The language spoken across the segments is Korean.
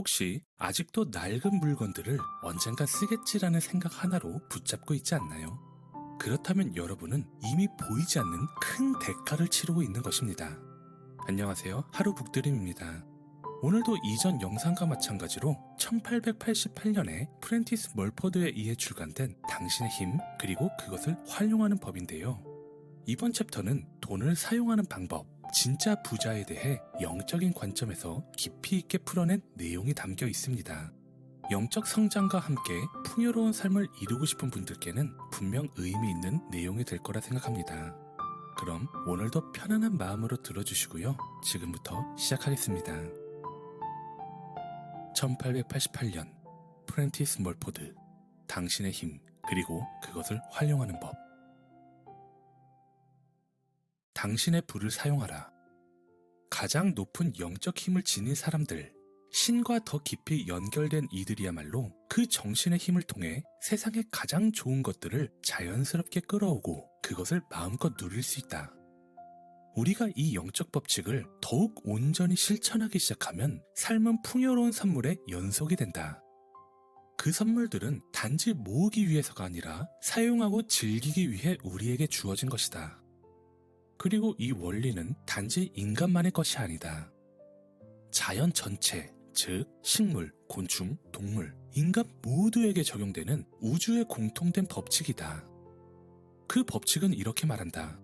혹시 아직도 낡은 물건들을 언젠가 쓰겠지라는 생각 하나로 붙잡고 있지 않나요? 그렇다면 여러분은 이미 보이지 않는 큰 대가를 치르고 있는 것입니다. 안녕하세요. 하루 북드림입니다. 오늘도 이전 영상과 마찬가지로 1888년에 프렌티스 멀포드에 의해 출간된 당신의 힘 그리고 그것을 활용하는 법인데요. 이번 챕터는 돈을 사용하는 방법, 진짜 부자에 대해 영적인 관점에서 깊이 있게 풀어낸 내용이 담겨 있습니다. 영적 성장과 함께 풍요로운 삶을 이루고 싶은 분들께는 분명 의미 있는 내용이 될 거라 생각합니다. 그럼 오늘도 편안한 마음으로 들어주시고요. 지금부터 시작하겠습니다. 1888년 프렌티스 멀포드 당신의 힘 그리고 그것을 활용하는 법 당신의 불을 사용하라. 가장 높은 영적 힘을 지닌 사람들, 신과 더 깊이 연결된 이들이야말로 그 정신의 힘을 통해 세상의 가장 좋은 것들을 자연스럽게 끌어오고 그것을 마음껏 누릴 수 있다. 우리가 이 영적 법칙을 더욱 온전히 실천하기 시작하면 삶은 풍요로운 선물의 연속이 된다. 그 선물들은 단지 모으기 위해서가 아니라 사용하고 즐기기 위해 우리에게 주어진 것이다. 그리고 이 원리는 단지 인간만의 것이 아니다. 자연 전체, 즉 식물, 곤충, 동물, 인간 모두에게 적용되는 우주의 공통된 법칙이다. 그 법칙은 이렇게 말한다.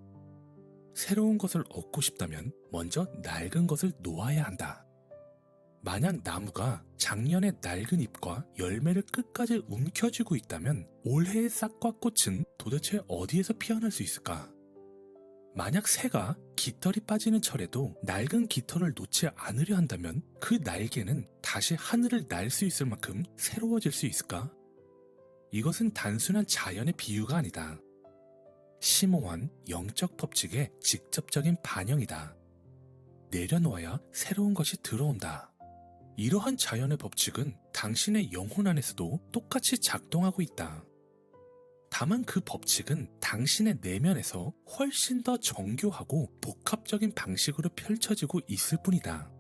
새로운 것을 얻고 싶다면 먼저 낡은 것을 놓아야 한다. 만약 나무가 작년의 낡은 잎과 열매를 끝까지 움켜쥐고 있다면 올해의 싹과 꽃은 도대체 어디에서 피어날 수 있을까? 만약 새가 깃털이 빠지는 철에도 낡은 깃털을 놓지 않으려 한다면 그 날개는 다시 하늘을 날 수 있을 만큼 새로워질 수 있을까? 이것은 단순한 자연의 비유가 아니다. 심오한 영적 법칙의 직접적인 반영이다. 내려놓아야 새로운 것이 들어온다. 이러한 자연의 법칙은 당신의 영혼 안에서도 똑같이 작동하고 있다. 다만 그 법칙은 당신의 내면에서 훨씬 더 정교하고 복합적인 방식으로 펼쳐지고 있을 뿐이다.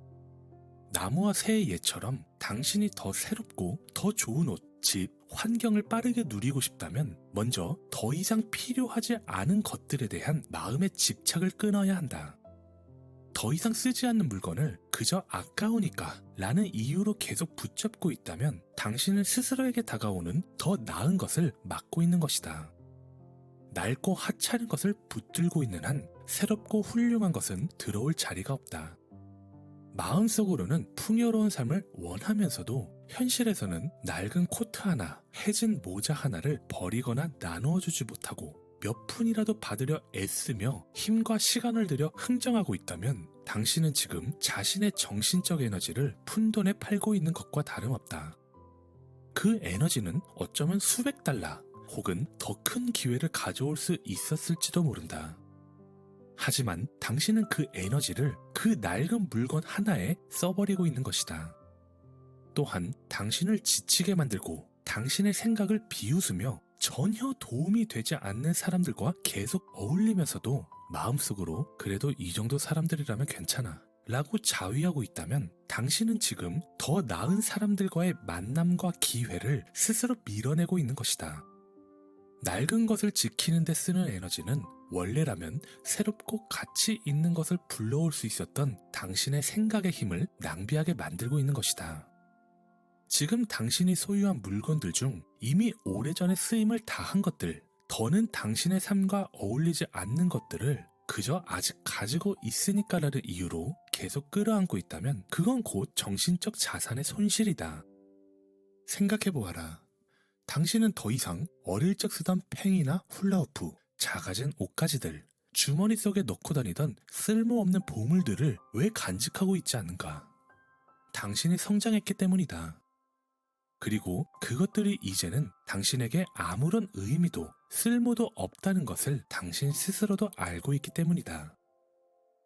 나무와 새의 예처럼 당신이 더 새롭고 더 좋은 옷, 집, 환경을 빠르게 누리고 싶다면 먼저 더 이상 필요하지 않은 것들에 대한 마음의 집착을 끊어야 한다. 더 이상 쓰지 않는 물건을 그저 아까우니까 라는 이유로 계속 붙잡고 있다면 당신은 스스로에게 다가오는 더 나은 것을 막고 있는 것이다. 낡고 하찮은 것을 붙들고 있는 한 새롭고 훌륭한 것은 들어올 자리가 없다. 마음속으로는 풍요로운 삶을 원하면서도 현실에서는 낡은 코트 하나, 해진 모자 하나를 버리거나 나누어 주지 못하고 몇 푼이라도 받으려 애쓰며 힘과 시간을 들여 흥정하고 있다면 당신은 지금 자신의 정신적 에너지를 푼돈에 팔고 있는 것과 다름없다. 그 에너지는 어쩌면 수백 달러 혹은 더 큰 기회를 가져올 수 있었을지도 모른다. 하지만 당신은 그 에너지를 그 낡은 물건 하나에 써버리고 있는 것이다. 또한 당신을 지치게 만들고 당신의 생각을 비웃으며 전혀 도움이 되지 않는 사람들과 계속 어울리면서도 마음속으로 그래도 이 정도 사람들이라면 괜찮아 라고 자위하고 있다면 당신은 지금 더 나은 사람들과의 만남과 기회를 스스로 밀어내고 있는 것이다. 낡은 것을 지키는 데 쓰는 에너지는 원래라면 새롭고 가치 있는 것을 불러올 수 있었던 당신의 생각의 힘을 낭비하게 만들고 있는 것이다. 지금 당신이 소유한 물건들 중 이미 오래전에 쓰임을 다 한 것들, 더는 당신의 삶과 어울리지 않는 것들을 그저 아직 가지고 있으니까라는 이유로 계속 끌어안고 있다면 그건 곧 정신적 자산의 손실이다. 생각해보아라. 당신은 더 이상 어릴 적 쓰던 팽이나 훌라후프, 작아진 옷가지들, 주머니 속에 넣고 다니던 쓸모없는 보물들을 왜 간직하고 있지 않는가? 당신이 성장했기 때문이다. 그리고 그것들이 이제는 당신에게 아무런 의미도 쓸모도 없다는 것을 당신 스스로도 알고 있기 때문이다.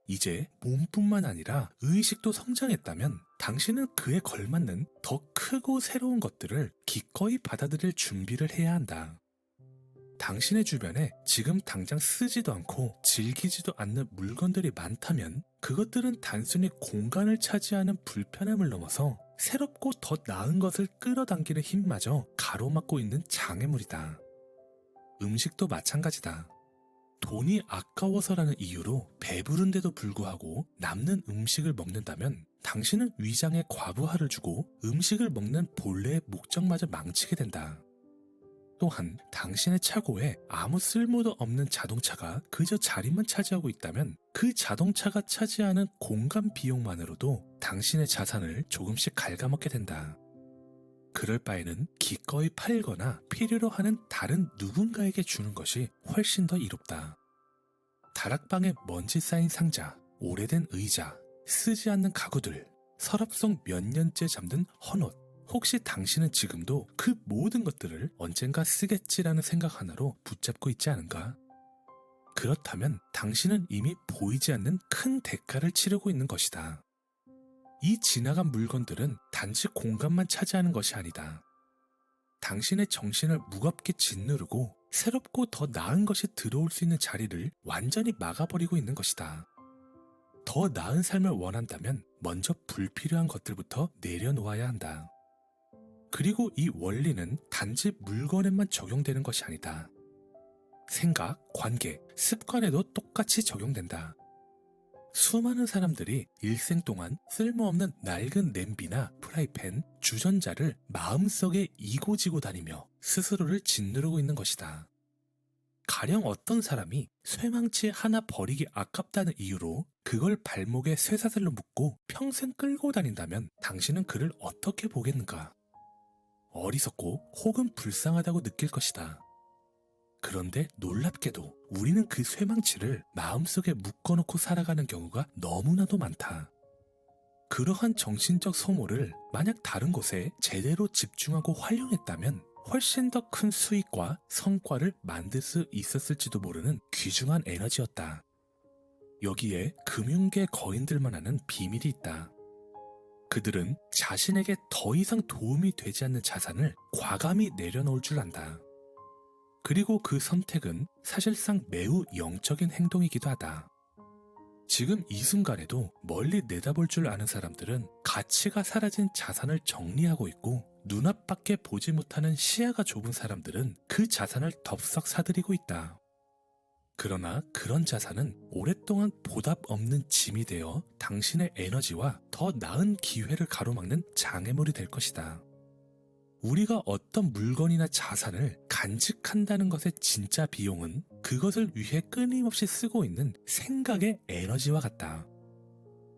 이제 몸뿐만 아니라 의식도 성장했다면 당신은 그에 걸맞는 더 크고 새로운 것들을 기꺼이 받아들일 준비를 해야 한다. 당신의 주변에 지금 당장 쓰지도 않고 즐기지도 않는 물건들이 많다면 그것들은 단순히 공간을 차지하는 불편함을 넘어서 새롭고 더 나은 것을 끌어당기는 힘마저 가로막고 있는 장애물이다. 음식도 마찬가지다. 돈이 아까워서라는 이유로 배부른데도 불구하고 남는 음식을 먹는다면 당신은 위장에 과부하를 주고 음식을 먹는 본래의 목적마저 망치게 된다. 또한 당신의 차고에 아무 쓸모도 없는 자동차가 그저 자리만 차지하고 있다면 그 자동차가 차지하는 공간 비용만으로도 당신의 자산을 조금씩 갉아먹게 된다. 그럴 바에는 기꺼이 팔거나 필요로 하는 다른 누군가에게 주는 것이 훨씬 더 이롭다. 다락방에 먼지 쌓인 상자, 오래된 의자, 쓰지 않는 가구들, 서랍 속 몇 년째 잠든 헌옷. 혹시 당신은 지금도 그 모든 것들을 언젠가 쓰겠지라는 생각 하나로 붙잡고 있지 않은가? 그렇다면 당신은 이미 보이지 않는 큰 대가를 치르고 있는 것이다. 이 지나간 물건들은 단지 공간만 차지하는 것이 아니다. 당신의 정신을 무겁게 짓누르고 새롭고 더 나은 것이 들어올 수 있는 자리를 완전히 막아버리고 있는 것이다. 더 나은 삶을 원한다면 먼저 불필요한 것들부터 내려놓아야 한다. 그리고 이 원리는 단지 물건에만 적용되는 것이 아니다. 생각, 관계, 습관에도 똑같이 적용된다. 수많은 사람들이 일생 동안 쓸모없는 낡은 냄비나 프라이팬, 주전자를 마음속에 이고지고 다니며 스스로를 짓누르고 있는 것이다. 가령 어떤 사람이 쇠망치 하나 버리기 아깝다는 이유로 그걸 발목에 쇠사슬로 묶고 평생 끌고 다닌다면 당신은 그를 어떻게 보겠는가? 어리석고 혹은 불쌍하다고 느낄 것이다. 그런데 놀랍게도 우리는 그 쇠망치를 마음속에 묶어놓고 살아가는 경우가 너무나도 많다. 그러한 정신적 소모를 만약 다른 곳에 제대로 집중하고 활용했다면 훨씬 더 큰 수익과 성과를 만들 수 있었을지도 모르는 귀중한 에너지였다. 여기에 금융계 거인들만 아는 비밀이 있다. 그들은 자신에게 더 이상 도움이 되지 않는 자산을 과감히 내려놓을 줄 안다. 그리고 그 선택은 사실상 매우 영적인 행동이기도 하다. 지금 이 순간에도 멀리 내다볼 줄 아는 사람들은 가치가 사라진 자산을 정리하고 있고 눈앞밖에 보지 못하는 시야가 좁은 사람들은 그 자산을 덥석 사들이고 있다. 그러나 그런 자산은 오랫동안 보답 없는 짐이 되어 당신의 에너지와 더 나은 기회를 가로막는 장애물이 될 것이다. 우리가 어떤 물건이나 자산을 간직한다는 것의 진짜 비용은 그것을 위해 끊임없이 쓰고 있는 생각의 에너지와 같다.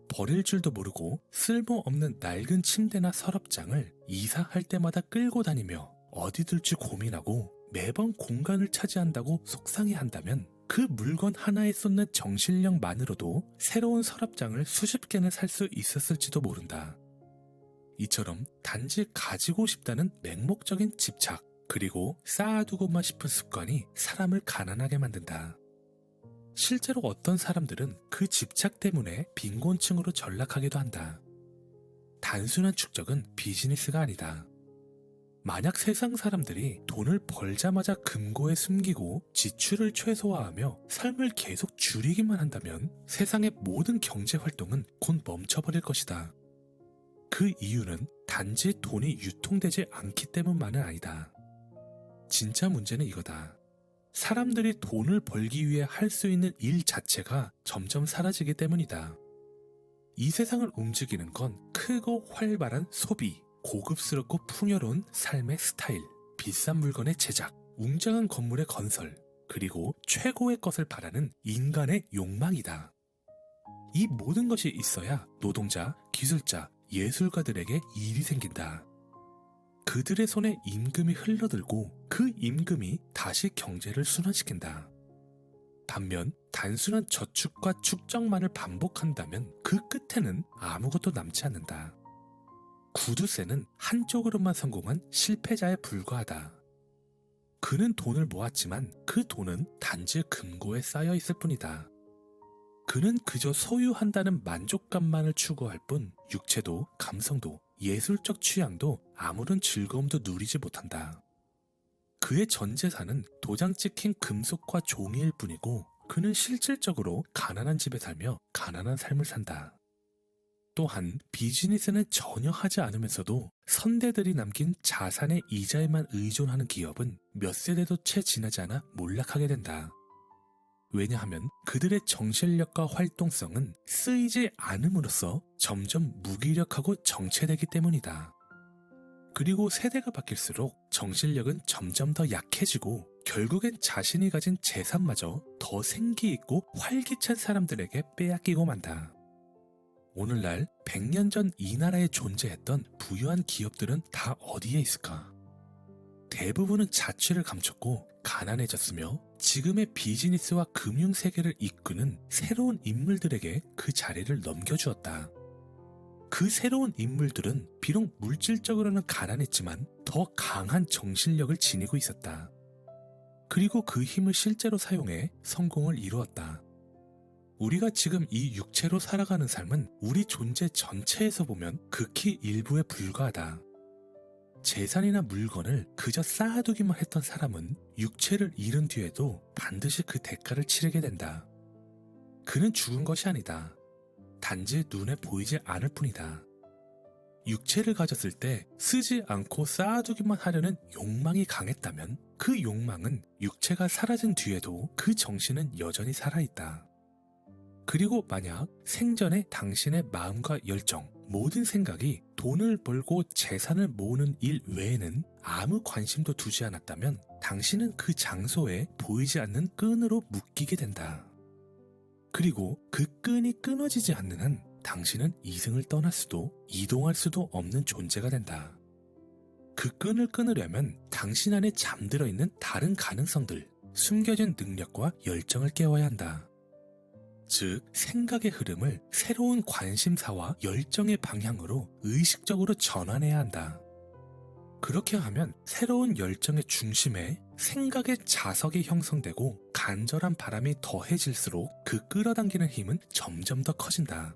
버릴 줄도 모르고 쓸모없는 낡은 침대나 서랍장을 이사할 때마다 끌고 다니며 어디 둘지 고민하고 매번 공간을 차지한다고 속상해 한다면 그 물건 하나에 쏟는 정신력만으로도 새로운 서랍장을 수십 개는 살 수 있었을지도 모른다. 이처럼 단지 가지고 싶다는 맹목적인 집착, 그리고 쌓아두고만 싶은 습관이 사람을 가난하게 만든다. 실제로 어떤 사람들은 그 집착 때문에 빈곤층으로 전락하기도 한다. 단순한 축적은 비즈니스가 아니다. 만약 세상 사람들이 돈을 벌자마자 금고에 숨기고 지출을 최소화하며 삶을 계속 줄이기만 한다면 세상의 모든 경제 활동은 곧 멈춰버릴 것이다. 그 이유는 단지 돈이 유통되지 않기 때문만은 아니다. 진짜 문제는 이거다. 사람들이 돈을 벌기 위해 할 수 있는 일 자체가 점점 사라지기 때문이다. 이 세상을 움직이는 건 크고 활발한 소비, 고급스럽고 풍요로운 삶의 스타일, 비싼 물건의 제작, 웅장한 건물의 건설, 그리고 최고의 것을 바라는 인간의 욕망이다. 이 모든 것이 있어야 노동자, 기술자, 예술가들에게 일이 생긴다. 그들의 손에 임금이 흘러들고 그 임금이 다시 경제를 순환시킨다. 반면 단순한 저축과 축적만을 반복한다면 그 끝에는 아무것도 남지 않는다. 구두쇠는 한쪽으로만 성공한 실패자에 불과하다. 그는 돈을 모았지만 그 돈은 단지 금고에 쌓여 있을 뿐이다. 그는 그저 소유한다는 만족감만을 추구할 뿐 육체도 감성도 예술적 취향도 아무런 즐거움도 누리지 못한다. 그의 전 재산은 도장 찍힌 금속과 종이일 뿐이고 그는 실질적으로 가난한 집에 살며 가난한 삶을 산다. 또한 비즈니스는 전혀 하지 않으면서도 선대들이 남긴 자산의 이자에만 의존하는 기업은 몇 세대도 채 지나지 않아 몰락하게 된다. 왜냐하면 그들의 정신력과 활동성은 쓰이지 않음으로써 점점 무기력하고 정체되기 때문이다. 그리고 세대가 바뀔수록 정신력은 점점 더 약해지고 결국엔 자신이 가진 재산마저 더 생기 있고 활기찬 사람들에게 빼앗기고 만다. 오늘날 100년 전 이 나라에 존재했던 부유한 기업들은 다 어디에 있을까? 대부분은 자취를 감췄고 가난해졌으며 지금의 비즈니스와 금융 세계를 이끄는 새로운 인물들에게 그 자리를 넘겨주었다. 그 새로운 인물들은 비록 물질적으로는 가난했지만 더 강한 정신력을 지니고 있었다. 그리고 그 힘을 실제로 사용해 성공을 이루었다. 우리가 지금 이 육체로 살아가는 삶은 우리 존재 전체에서 보면 극히 일부에 불과하다. 재산이나 물건을 그저 쌓아두기만 했던 사람은 육체를 잃은 뒤에도 반드시 그 대가를 치르게 된다. 그는 죽은 것이 아니다. 단지 눈에 보이지 않을 뿐이다. 육체를 가졌을 때 쓰지 않고 쌓아두기만 하려는 욕망이 강했다면 그 욕망은 육체가 사라진 뒤에도 그 정신은 여전히 살아있다. 그리고 만약 생전에 당신의 마음과 열정, 모든 생각이 돈을 벌고 재산을 모으는 일 외에는 아무 관심도 두지 않았다면 당신은 그 장소에 보이지 않는 끈으로 묶이게 된다. 그리고 그 끈이 끊어지지 않는 한 당신은 이승을 떠날 수도 이동할 수도 없는 존재가 된다. 그 끈을 끊으려면 당신 안에 잠들어 있는 다른 가능성들, 숨겨진 능력과 열정을 깨워야 한다. 즉, 생각의 흐름을 새로운 관심사와 열정의 방향으로 의식적으로 전환해야 한다. 그렇게 하면 새로운 열정의 중심에 생각의 자석이 형성되고 간절한 바람이 더해질수록 그 끌어당기는 힘은 점점 더 커진다.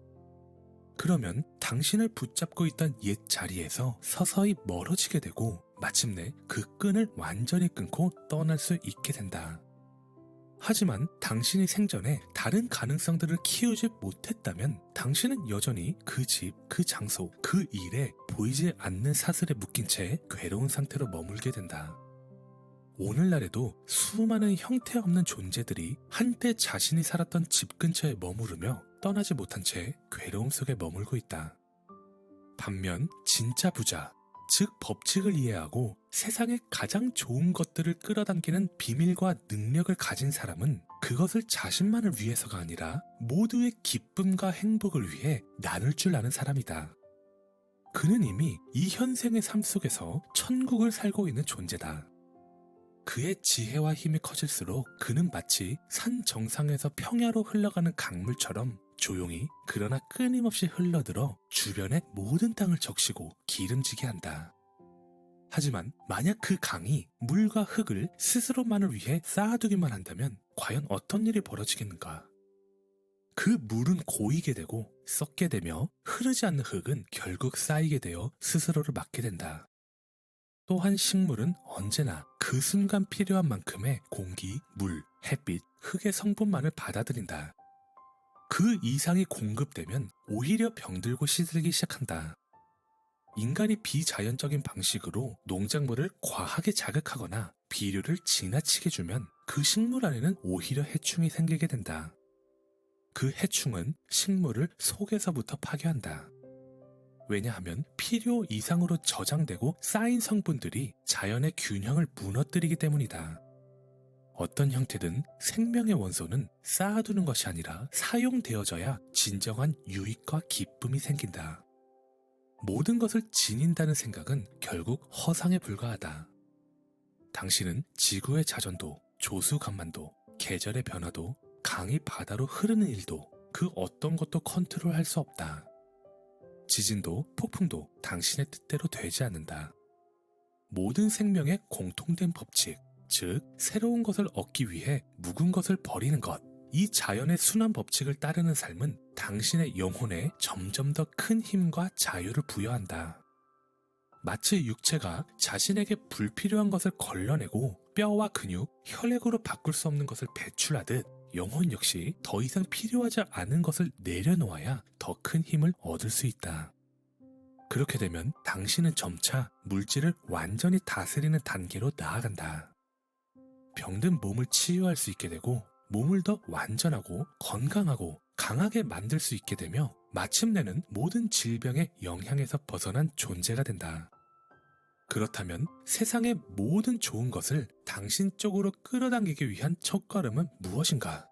그러면 당신을 붙잡고 있던 옛 자리에서 서서히 멀어지게 되고 마침내 그 끈을 완전히 끊고 떠날 수 있게 된다. 하지만 당신이 생전에 다른 가능성들을 키우지 못했다면 당신은 여전히 그 집, 그 장소, 그 일에 보이지 않는 사슬에 묶인 채 괴로운 상태로 머물게 된다. 오늘날에도 수많은 형태 없는 존재들이 한때 자신이 살았던 집 근처에 머무르며 떠나지 못한 채 괴로움 속에 머물고 있다. 반면 진짜 부자, 즉 법칙을 이해하고 세상의 가장 좋은 것들을 끌어당기는 비밀과 능력을 가진 사람은 그것을 자신만을 위해서가 아니라 모두의 기쁨과 행복을 위해 나눌 줄 아는 사람이다. 그는 이미 이 현생의 삶 속에서 천국을 살고 있는 존재다. 그의 지혜와 힘이 커질수록 그는 마치 산 정상에서 평야로 흘러가는 강물처럼 조용히 그러나 끊임없이 흘러들어 주변의 모든 땅을 적시고 기름지게 한다. 하지만 만약 그 강이 물과 흙을 스스로만을 위해 쌓아두기만 한다면 과연 어떤 일이 벌어지겠는가? 그 물은 고이게 되고 썩게 되며 흐르지 않는 흙은 결국 쌓이게 되어 스스로를 막게 된다. 또한 식물은 언제나 그 순간 필요한 만큼의 공기, 물, 햇빛, 흙의 성분만을 받아들인다. 그 이상이 공급되면 오히려 병들고 시들기 시작한다. 인간이 비자연적인 방식으로 농작물을 과하게 자극하거나 비료를 지나치게 주면 그 식물 안에는 오히려 해충이 생기게 된다. 그 해충은 식물을 속에서부터 파괴한다. 왜냐하면 필요 이상으로 저장되고 쌓인 성분들이 자연의 균형을 무너뜨리기 때문이다. 어떤 형태든 생명의 원소는 쌓아두는 것이 아니라 사용되어져야 진정한 유익과 기쁨이 생긴다. 모든 것을 지닌다는 생각은 결국 허상에 불과하다. 당신은 지구의 자전도, 조수 간만도, 계절의 변화도, 강이 바다로 흐르는 일도 그 어떤 것도 컨트롤 할 수 없다. 지진도 폭풍도 당신의 뜻대로 되지 않는다. 모든 생명의 공통된 법칙, 즉 새로운 것을 얻기 위해 묵은 것을 버리는 것. 이 자연의 순환 법칙을 따르는 삶은 당신의 영혼에 점점 더 큰 힘과 자유를 부여한다. 마치 육체가 자신에게 불필요한 것을 걸러내고 뼈와 근육, 혈액으로 바꿀 수 없는 것을 배출하듯 영혼 역시 더 이상 필요하지 않은 것을 내려놓아야 더 큰 힘을 얻을 수 있다. 그렇게 되면 당신은 점차 물질을 완전히 다스리는 단계로 나아간다. 병든 몸을 치유할 수 있게 되고 몸을 더 완전하고 건강하고 강하게 만들 수 있게 되며 마침내는 모든 질병의 영향에서 벗어난 존재가 된다. 그렇다면 세상의 모든 좋은 것을 당신 쪽으로 끌어당기기 위한 첫걸음은 무엇인가?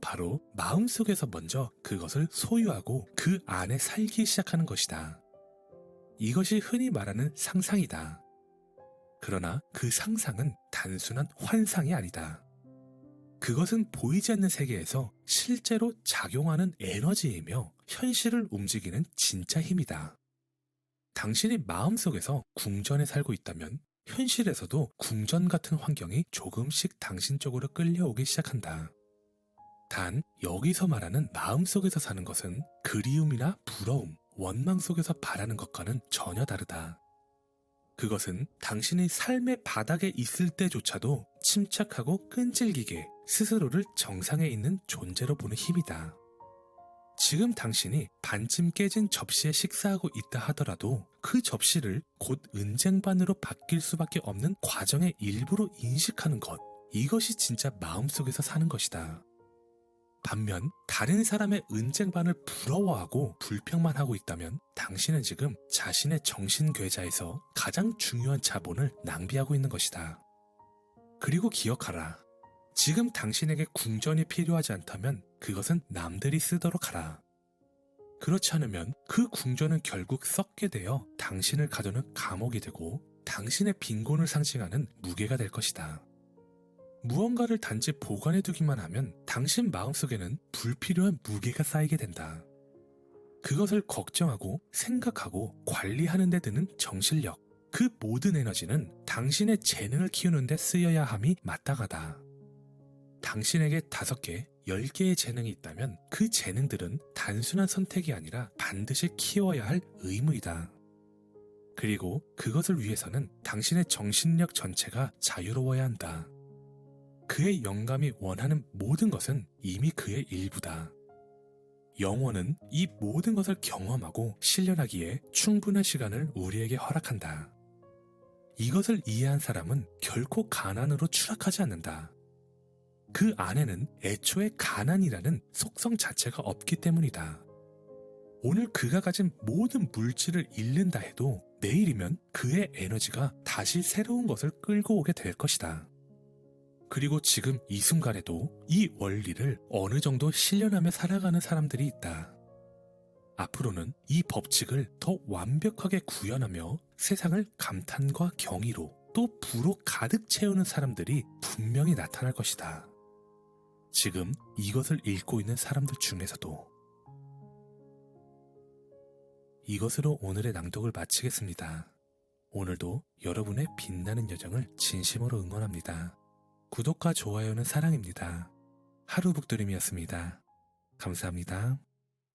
바로 마음속에서 먼저 그것을 소유하고 그 안에 살기 시작하는 것이다. 이것이 흔히 말하는 상상이다. 그러나 그 상상은 단순한 환상이 아니다. 그것은 보이지 않는 세계에서 실제로 작용하는 에너지이며 현실을 움직이는 진짜 힘이다. 당신이 마음속에서 궁전에 살고 있다면 현실에서도 궁전 같은 환경이 조금씩 당신 쪽으로 끌려오기 시작한다. 단 여기서 말하는 마음속에서 사는 것은 그리움이나 부러움, 원망 속에서 바라는 것과는 전혀 다르다. 그것은 당신이 삶의 바닥에 있을 때조차도 침착하고 끈질기게 스스로를 정상에 있는 존재로 보는 힘이다. 지금 당신이 반쯤 깨진 접시에 식사하고 있다 하더라도 그 접시를 곧 은쟁반으로 바뀔 수밖에 없는 과정의 일부로 인식하는 것. 이것이 진짜 마음속에서 사는 것이다. 반면 다른 사람의 은쟁반을 부러워하고 불평만 하고 있다면 당신은 지금 자신의 정신 괴자에서 가장 중요한 자본을 낭비하고 있는 것이다. 그리고 기억하라. 지금 당신에게 궁전이 필요하지 않다면 그것은 남들이 쓰도록 하라. 그렇지 않으면 그 궁전은 결국 썩게 되어 당신을 가두는 감옥이 되고 당신의 빈곤을 상징하는 무게가 될 것이다. 무언가를 단지 보관해 두기만 하면 당신 마음속에는 불필요한 무게가 쌓이게 된다. 그것을 걱정하고 생각하고 관리하는 데 드는 정신력, 그 모든 에너지는 당신의 재능을 키우는 데 쓰여야 함이 마땅하다. 당신에게 다섯 개, 열 개의 재능이 있다면 그 재능들은 단순한 선택이 아니라 반드시 키워야 할 의무이다. 그리고 그것을 위해서는 당신의 정신력 전체가 자유로워야 한다. 그의 영감이 원하는 모든 것은 이미 그의 일부다. 영혼은 이 모든 것을 경험하고 실현하기에 충분한 시간을 우리에게 허락한다. 이것을 이해한 사람은 결코 가난으로 추락하지 않는다. 그 안에는 애초에 가난이라는 속성 자체가 없기 때문이다. 오늘 그가 가진 모든 물질을 잃는다 해도 내일이면 그의 에너지가 다시 새로운 것을 끌고 오게 될 것이다. 그리고 지금 이 순간에도 이 원리를 어느 정도 실현하며 살아가는 사람들이 있다. 앞으로는 이 법칙을 더 완벽하게 구현하며 세상을 감탄과 경이로 또 부로 가득 채우는 사람들이 분명히 나타날 것이다. 지금 이것을 읽고 있는 사람들 중에서도 이것으로 오늘의 낭독을 마치겠습니다. 오늘도 여러분의 빛나는 여정을 진심으로 응원합니다. 구독과 좋아요는 사랑입니다. 하루 북드림이었습니다. 감사합니다.